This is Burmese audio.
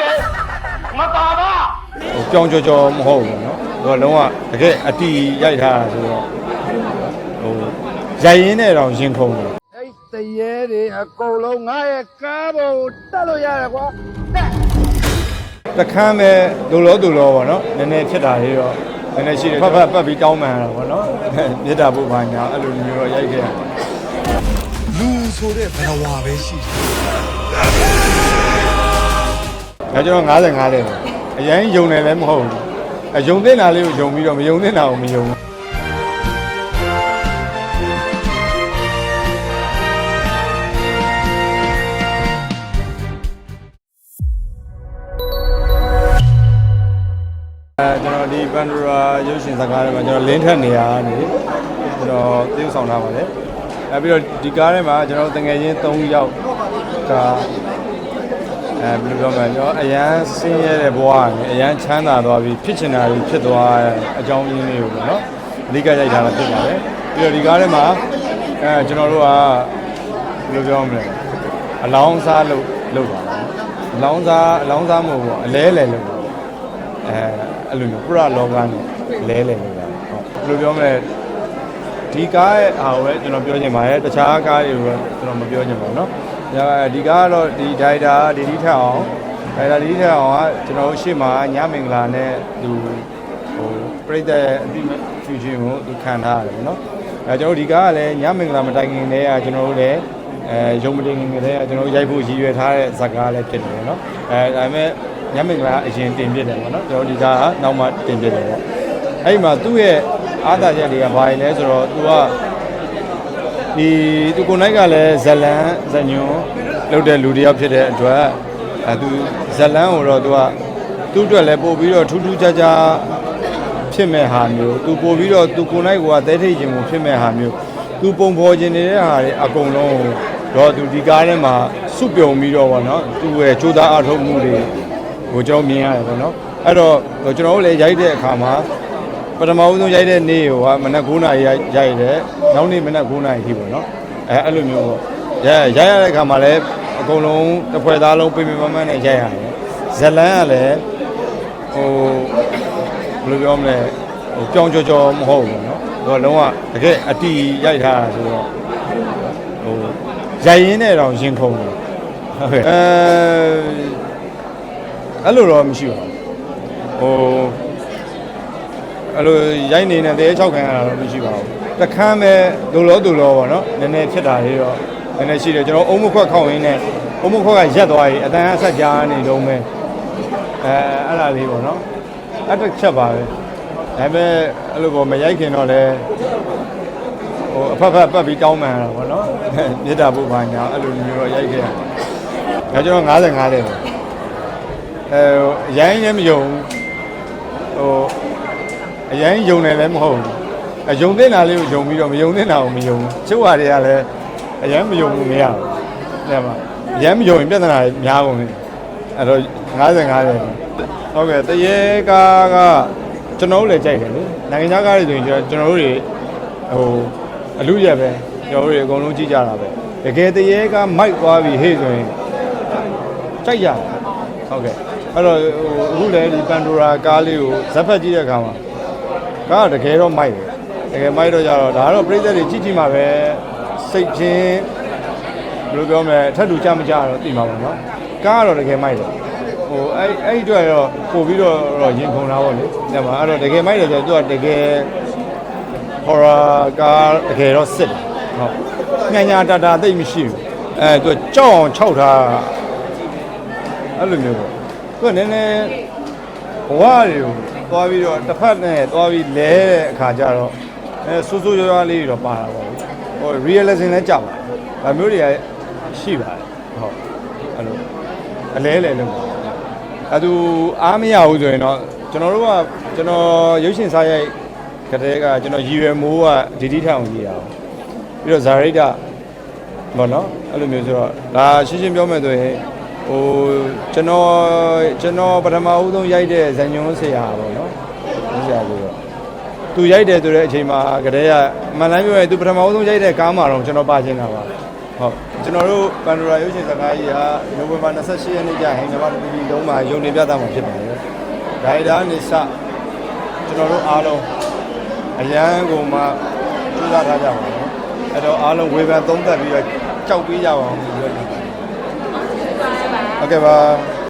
တယ်မပါပါဟိုပြောင်းကြော်ကြော်မဟုတ်ဘူးနော်သူကလုံးဝတကယ်အတီရိုက်ထားတာဆိုတော့ဟိုရိုက်ရင်းနဲ့တော့ရင်ခုန်တယ်အဲ့တရေတွေအကုန်လုံးငါရဲ့ကားပေါ်ကိုတက်လို့ရတယ်ကွာတက်တခမ်းပဲဒုလောဒုလောပေါ့နော်နည်းနည်းဖြစ်တာလေးတော့နည်းနည်းရှိတယ်ဖတ်ဖတ်ပတ်ပြီးတောင်းမှန်တာပေါ့နော်မေတ္တာပို့ပါညာအဲ့လိုမျိုးတော့ရိုက်ခဲ့ရတယ်လူဆိုတဲ့ဘဝပဲရှိတယ် ဒါကျွန်တော်90 50တယ်အရင်ယုံတယ်လည်းမဟုတ်ဘူးအယုံတင်တာလေးကိုယုံပြီးတော့မယုံတင်တာကိုမယုံဘူးအဲကျွန်တော်ဒီပန်ဒရာရုပ်ရှင်ဇာတ်ကားထဲမှာကျွန်တော်လင်းထက်နေရနေကျွန်တော်သရုပ်ဆောင်ထားပါတယ်အဲပြီးတော့ဒီကားထဲမှာကျွန်တော်တငယ်ချင်း3ယောက်က အဲဘယ်လိုပြောမလဲကျွန်တော်အရန်ဆင်းရဲတဲ့ဘဝကနေအရန်ချမ်းသာသွားပြီးဖြစ်ချင်တာတွေဖြစ်သွားတဲ့အကြောင်းရင်းလေးကိုပေါ့နော်အဓိကရိုက်ထားတာဖြစ်ပါတယ်ပြီးတော့ဒီကားထဲမှာအဲကျွန်တော်တို့ကဘယ်လိုပြောမလဲအလောင်းစားလို့လုပ်ပါတော့အလောင်းစားအလောင်းစားမဟုတ်ဘူးအလဲလဲလုပ်ပါ အဲအဲ့လိုမျိုးပရလောကနဲ့လဲလဲနေတာဟုတ်ဘယ်လိုပြောမလဲဒီကားရဲ့အားကိုပဲကျွန်တော်ပြောချင်ပါတယ်တခြားကားတွေကိုတော့ကျွန်တော်မပြောချင်ပါဘူးเนาะ ဒီကားကတော့ဒီဒိုင်တာဒီဒီထက်အောင်ဒိုင်တာဒီဒီထက်အောင်ကကျွန်တော်တို့ရှေ့မှာညမင်္ဂလာနဲ့သူဟိုပြိတ္တရဲ့အတိမဖြူချင်းကိုသူခံထားရတယ်เนาะအဲကျွန်တော်တို့ဒီကားကလည်းညမင်္ဂလာမတိုင်ခင်တည်းကကျွန်တော်တို့လည်းအဲရုံမတင်ခင်ကတည်းကကျွန်တော်တို့ရိုက်ဖို့ရည်ရွယ်ထားတဲ့ဇာတ်ကားလည်းဖြစ်တယ်เนาะအဲဒါပေမဲ့ ညမင်္ဂလာအရင်တင်ပြတယ်ပေါ့နော်ကျွန်တော်ဒီကားကနောက်မှတင်ပြတယ်ပေါ့အဲ့ဒီမှာသူ့ရဲ့အားသာချက်တွေကဘာလဲဆိုတော့သူက ဒီသူကိုယ်နိုင်ကလည်းဇလန်ဇညွန်လုပ်တဲ့လူတစ်ယောက်ဖြစ်တဲ့အတွက်အဲသူဇလန်ကိုတော့သူကသူ့အတွက်လည်းပို့ပြီးတော့ထူးထူးခြားခြားဖြစ်မဲ့ဟာမျိုးသူပို့ပြီးတော့သူကိုယ်နိုင်ကတဲထိတ်ခြင်းကိုဖြစ်မဲ့ဟာမျိုးသူပုံဖော်ခြင်းနေတဲ့ဟာတွေအကုန်လုံးကိုတော့သူဒီကားထဲမှာစုပြုံပြီးတော့ဗောနော်သူ့ရဲ့ကြိုးစားအားထုတ်မှုတွေဟိုကျွန်တော်မြင်ရတယ်ပေါ့နော်အဲ့တော့ဟိုကျွန်တော်တို့လည်းရိုက်တဲ့အခါမှာ ပထမဦးဆုံးရိုက်တဲ့နေ့ဟိုကမနက်9:00နာရီရိုက်ရိုက်တယ်နောက်နေ့မနက်9:00နာရီထိပေါ့နော်အဲအဲ့လိုမျိုးပေါ့ရိုက်ရိုက်ရတဲ့အခါမှာလည်းအကုန်လုံးတစ်ဖွဲ့သားလုံးပြင်ပြင်ပန်းပန်းနဲ့ရိုက်ရတယ်ဇလန်းကလည်းဟိုဘယ်လိုပြောမလဲဟိုပြောင်းကြော်ကြော်မဟုတ်ဘူးနော်ဟိုလုံးဝတကယ်အတီရိုက်ထားတာဆိုတော့ဟိုရိုက်ရင်းနဲ့တော့ရင်ခုန်တယ်ဟုတ်ကဲ့အဲအဲ့လိုတော့မရှိပါဘူးဟို အဲ့လိုရိုက်နေတဲ့တဲ6ခန်းရတာတော့မရှိပါဘူးတခမ်းပဲဒုလောဒုလောပေါ့နော်နည်းနည်းဖြစ်တာလေးတော့နည်းနည်းရှိတယ်ကျွန်တော်အုံမခွက်ခောက်ရင်းနဲ့အုံမခွက်ကရက်သွားပြီအတန်အဆက်ကြားနေတော့မဲအဲအဲ့ဒါလေးပေါ့နော်အဲ့တစ်ချက်ပါပဲဒါပေမဲ့အဲ့လိုပေါ့မရိုက်ခင်တော့လည်းဟိုအဖက်ဖက်ပတ်ပြီးတောင်းမှန်တာပေါ့နော်မေတ္တာပို့ပါညာအဲ့လိုမျိုးတော့ရိုက်ခဲ့ရတယ်ဒါကျွန်တော်90 50ပဲအဲဟိုအရင်လည်းမယုံဟို အရင်ယုံတယ်လည်းမဟုတ်ဘူးအယုံတဲ့နာလေးကိုယုံပြီးတော့မယုံတဲ့နာကိုမယုံဘူးချို့ဟာတွေကလည်းအရင်မယုံဘူးမရဘူးတဲ့မှာအရင်မယုံရင်ပြဿနာတွေများကုန်တယ်အဲ့တော့90 50ဟုတ်ကဲ့တရေကားကကျွန်တော်တို့လည်းကြိုက်တယ်လေနိုင်ငံခြားကားတွေဆိုရင်ကျွန်တော်တို့တွေဟိုအလူရက်ပဲကျွန်တော်တို့တွေအကုန်လုံးကြည့်ကြတာပဲတကယ်တရေကားမိုက်သွားပြီဟေ့ဆိုရင်ကြိုက်ရတယ်ဟုတ်ကဲ့အဲ့တော့ဟိုအခုလည်းဒီပန်ဒိုရာကားလေးကိုဇက်ဖက်ကြည့်တဲ့အခါမှာ ကားကတကယ်တော့မိုက်တယ်တကယ်မိုက်တော့ကြတော့ဒါကတော့ပြိသက်တွေကြည့်ကြည့်မှာပဲစိတ်ချင်းဘယ်လိုပြောမလဲအထက်တူကြမကြတော့သိမှာပါနော်ကားကတော့တကယ်မိုက်တယ်ဟိုအဲ့အဲ့ဒီအတွက်တော့ပို့ပြီးတော့တော့ရင်ခုန်တာပေါ့လေဒါမှအဲ့တော့တကယ်မိုက်တယ်ဆိုတော့သူကတကယ် horror ကားတကယ်တော့စစ်တယ်ဟုတ်ညညာတာတာသိပ်မရှိဘူးအဲသူကကြောက်အောင်ခြောက်ထားတာအဲ့လိုမျိုးပေါ့သူကနည်းနည်းဘဝတွေကို သွားပြီးတော့တစ်ဖက်နဲ့သွားပြီးလဲတဲ့အခါကျတော့အဲဆူဆူရွားရွားလေးတွေတော့ပါတာပေါ့ဟို realism လည်းကြပါတယ်ဒါမျိုးတွေကရှိပါတယ်ဟုတ်အဲ့လိုအလဲလဲလို့အဲသူအားမရဘူးဆိုရင်တော့ကျွန်တော်တို့ကကျွန်တော်ရုပ်ရှင်စားရိုက်ကတည်းကကျွန်တော်ရည်ရွယ်မိုးကဒီဒီထောင်ကြီးရအောင်ပြီးတော့ဇာရိတ္တဘောနော်အဲ့လိုမျိုးဆိုတော့ဒါရှင်းရှင်းပြောမယ်ဆိုရင် ဟိုကျွန်တော်ကျွန်တော်ပထမဦးဆုံးရိုက်တဲ့ဇန်ညွန်းဆရာပေါ့နော်ဆရာဆိုတော့သူရိုက်တယ်ဆိုတဲ့အချိန်မှာကတည်းကမန်လိုင်းပြောရင်သူပထမဦးဆုံးရိုက်တဲ့ကားမှာတော့ကျွန်တော်ပါချင်တာပါဟဟုတ်ကျွန်တော်တို့ပန်ဒိုရာရုပ်ရှင်စကားကြီးဟာနိုဝင်ဘာ28ရက်နေ့ကျရင်မြန်မာပြည်လုံးမှာရုံနေပြသမှာဖြစ်ပါတယ်ဒါရိုက်တာနေစကျွန်တော်တို့အားလုံးအရန်ကိုမှကြိုးစားထားကြပါတော့အဲ့တော့အားလုံးဝေဖန်သုံးသပ်ပြီးတော့ကြောက်ပေးကြပါအောင်လို့ပြောချင်ပါတယ် ဟုတ်ကဲ့ပါ